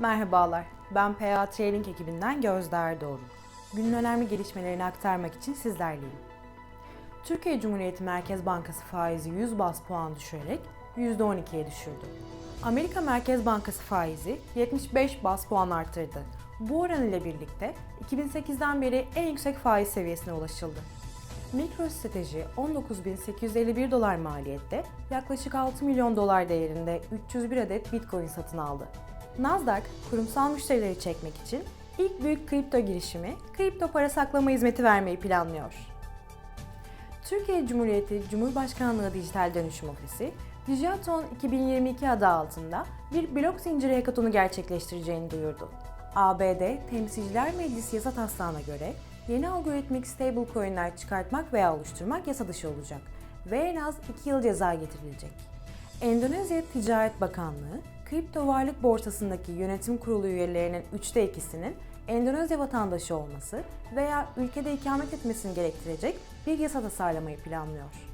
Merhabalar, ben PA Trading ekibinden Gözde Erdoğdu. Günün önemli gelişmelerini aktarmak için sizlerleyim. Türkiye Cumhuriyeti Merkez Bankası faizi 100 bas puan düşürerek %12'ye düşürdü. Amerika Merkez Bankası faizi 75 bas puan arttırdı. Bu oran ile birlikte 2008'den beri en yüksek faiz seviyesine ulaşıldı. MicroStrateji 19.851 dolar maliyette yaklaşık 6 milyon dolar değerinde 301 adet Bitcoin satın aldı. Nasdaq, kurumsal müşterileri çekmek için ilk büyük kripto girişimi kripto para saklama hizmeti vermeyi planlıyor. Türkiye Cumhuriyeti Cumhurbaşkanlığı Dijital Dönüşüm Ofisi, Dijaton 2022 adı altında bir blok zinciri hackathonu gerçekleştireceğini duyurdu. ABD Temsilciler Meclisi yasa taslağına göre yeni algoritmik stablecoin'ler çıkartmak veya oluşturmak yasa dışı olacak ve en az 2 yıl ceza getirilecek. Endonezya Ticaret Bakanlığı, kripto varlık borsasındaki yönetim kurulu üyelerinin üçte ikisinin Endonezya vatandaşı olması veya ülkede ikamet etmesini gerektirecek bir yasa tasarlamayı planlıyor.